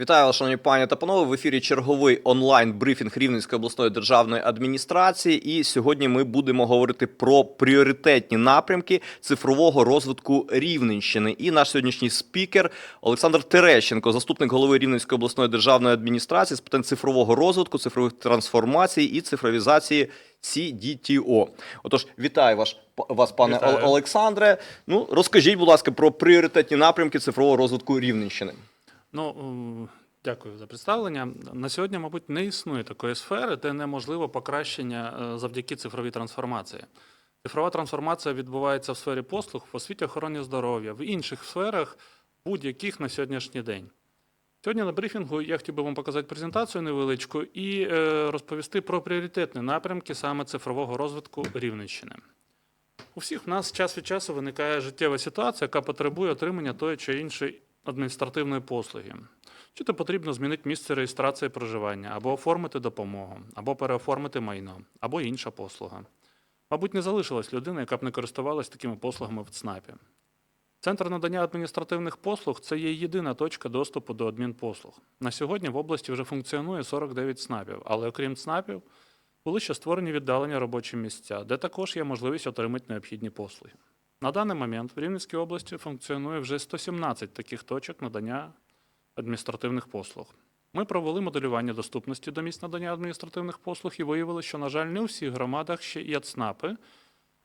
Вітаю вас, шановні пані та панове. В ефірі черговий онлайн брифінг Рівненської обласної державної адміністрації. І сьогодні ми будемо говорити про пріоритетні напрямки цифрового розвитку Рівненщини. І наш сьогоднішній спікер Олександр Терещенко, заступник голови Рівненської обласної державної адміністрації з питань цифрового розвитку, цифрових трансформацій і цифровізації CDTO. Отож, вітаю вас, вас пане Вітаю. Олександре. Ну розкажіть, будь ласка, про пріоритетні напрямки цифрового розвитку Рівненщини. Ну, е, дякую за представлення. На сьогодні, мабуть, не існує такої сфери, де неможливо покращення е, завдяки цифровій трансформації. Цифрова трансформація відбувається в сфері послуг, в освіті охороні здоров'я, в інших сферах, будь-яких на сьогоднішній день. Сьогодні на брифінгу я хотів би вам показати презентацію невеличку і е, розповісти про пріоритетні напрямки саме цифрового розвитку Рівненщини. У всіх в нас час від часу виникає життєва ситуація, яка потребує отримання тої чи іншої адміністративної послуги. Чи то потрібно змінити місце реєстрації проживання, або оформити допомогу, або переоформити майно, або інша послуга. Мабуть, не залишилась людина, яка б не користувалась такими послугами в ЦНАПі. Центр надання адміністративних послуг це є єдина точка доступу до адмінпослуг. На сьогодні в області вже функціонує 49 ЦНАПів, але окрім ЦНАПів, були ще створені віддалені робочі місця, де також є можливість отримати необхідні послуги. На даний момент в Рівненській області функціонує вже 117 таких точок надання адміністративних послуг. Ми провели моделювання доступності до місць надання адміністративних послуг і виявили, що, на жаль, не у всіх громадах ще є ЦНАПи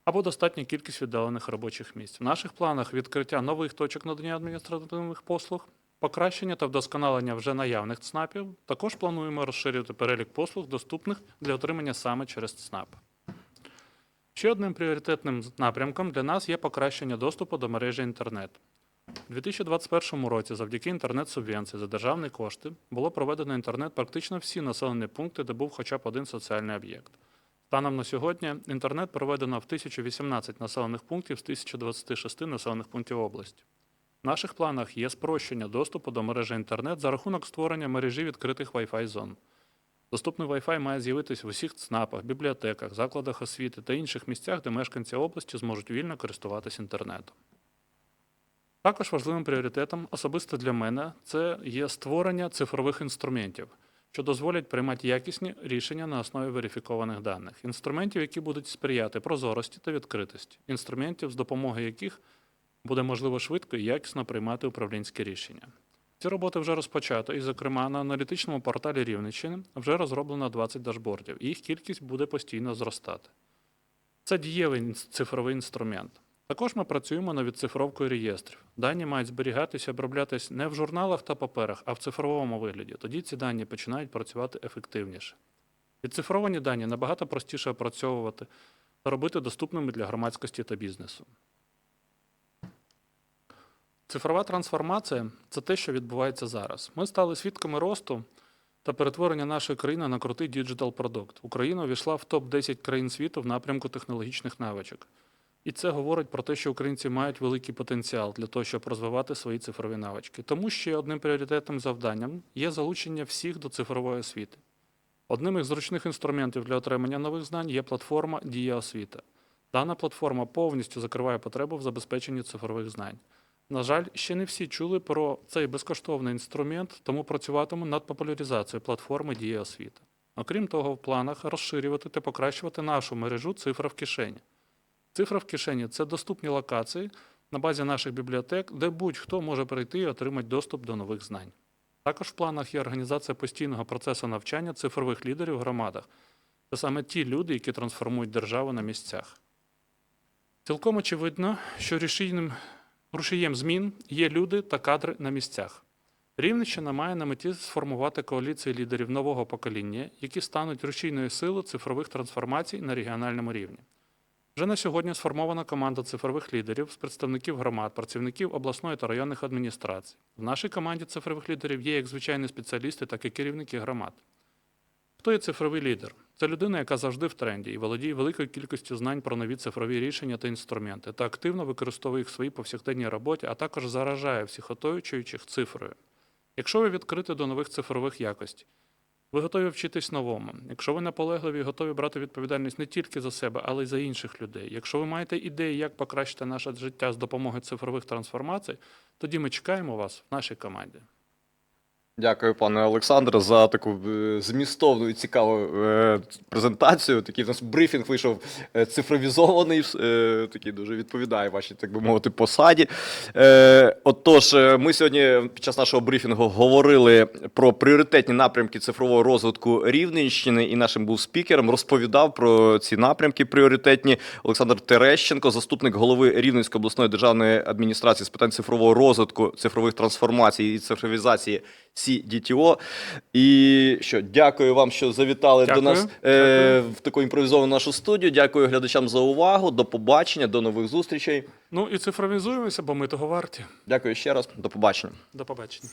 або достатня кількість віддалених робочих місць. В наших планах відкриття нових точок надання адміністративних послуг, покращення та вдосконалення вже наявних ЦНАПів. Також плануємо розширити перелік послуг, доступних для отримання саме через ЦНАП. Ще одним пріоритетним напрямком для нас є покращення доступу до мережі інтернет. У 2021 році завдяки інтернет-субвенції за державні кошти було проведено інтернет практично всі населені пункти, де був хоча б один соціальний об'єкт. Станом на сьогодні інтернет проведено в 1018 населених пунктів з 1026 населених пунктів області. В наших планах є спрощення доступу до мережі інтернет за рахунок створення мережі відкритих Wi-Fi зон. Доступний Wi-Fi має з'явитись в усіх ЦНАПах, бібліотеках, закладах освіти та інших місцях, де мешканці області зможуть вільно користуватись інтернетом. Також важливим пріоритетом особисто для мене це є створення цифрових інструментів, що дозволять приймати якісні рішення на основі верифікованих даних, інструментів, які будуть сприяти прозорості та відкритості, інструментів, з допомогою яких буде можливо швидко і якісно приймати управлінські рішення. Ці роботи вже розпочато, і, зокрема, на аналітичному порталі Рівненщини вже розроблено 20 дашбордів, і їх кількість буде постійно зростати. Це дієвий цифровий інструмент. Також ми працюємо над відцифровкою реєстрів. Дані мають зберігатися і оброблятись не в журналах та паперах, а в цифровому вигляді. Тоді ці дані починають працювати ефективніше. Відцифровані дані набагато простіше опрацьовувати та робити доступними для громадськості та бізнесу. Цифрова трансформація це те, що відбувається зараз. Ми стали свідками росту та перетворення нашої країни на крутий діджитал продукт. Україна увійшла в топ-10 країн світу в напрямку технологічних навичок. І це говорить про те, що українці мають великий потенціал для того, щоб розвивати свої цифрові навички. Тому ще одним пріоритетним завданням є залучення всіх до цифрової освіти. Одним із зручних інструментів для отримання нових знань є платформа Дія освіта. Дана платформа повністю закриває потребу в забезпеченні цифрових знань. На жаль, ще не всі чули про цей безкоштовний інструмент, тому працюватиму над популяризацією платформи Дія освіта. Окрім того, в планах розширювати та покращувати нашу мережу цифра в кишені. Цифра в кишені це доступні локації на базі наших бібліотек, де будь-хто може прийти і отримати доступ до нових знань. Також в планах є організація постійного процесу навчання цифрових лідерів в громадах. Це саме ті люди, які трансформують державу на місцях. Цілком очевидно, що рішійним рушієм змін є люди та кадри на місцях. Рівненщина має на меті сформувати коаліції лідерів нового покоління, які стануть рушійною силою цифрових трансформацій на регіональному рівні. Вже на сьогодні сформована команда цифрових лідерів з представників громад, працівників обласної та районних адміністрацій. В нашій команді цифрових лідерів є як звичайні спеціалісти, так і керівники громад. Хто є цифровий лідер? Це людина, яка завжди в тренді і володіє великою кількістю знань про нові цифрові рішення та інструменти, та активно використовує їх в своїй повсякденній роботі, а також заражає всіх оточуючих цифрою. Якщо ви відкриті до нових цифрових якостей, ви готові вчитись новому. Якщо ви наполегливі готові брати відповідальність не тільки за себе, але й за інших людей. Якщо ви маєте ідеї, як покращити наше життя з допомогою цифрових трансформацій, тоді ми чекаємо вас в нашій команді. Дякую, пане Олександре, за таку е, змістовну і цікаву е, презентацію. Такий у нас брифінг вийшов е, цифровізований, такий дуже відповідає вашій, так би мовити, посаді. Отож, ми сьогодні під час нашого брифінгу говорили про пріоритетні напрямки цифрового розвитку Рівненщини, і нашим був спікером, розповідав про ці напрямки пріоритетні Олександр Терещенко, заступник голови Рівненської обласної державної адміністрації з питань цифрового розвитку, цифрових трансформацій і цифровізації CDTO. І що, дякую вам, що завітали Дякую. до нас е, в таку імпровізовану нашу студію. Дякую глядачам за увагу. До побачення, до нових зустрічей. Ну і цифровізуємося, бо ми того варті. Дякую ще раз. До побачення. До побачення.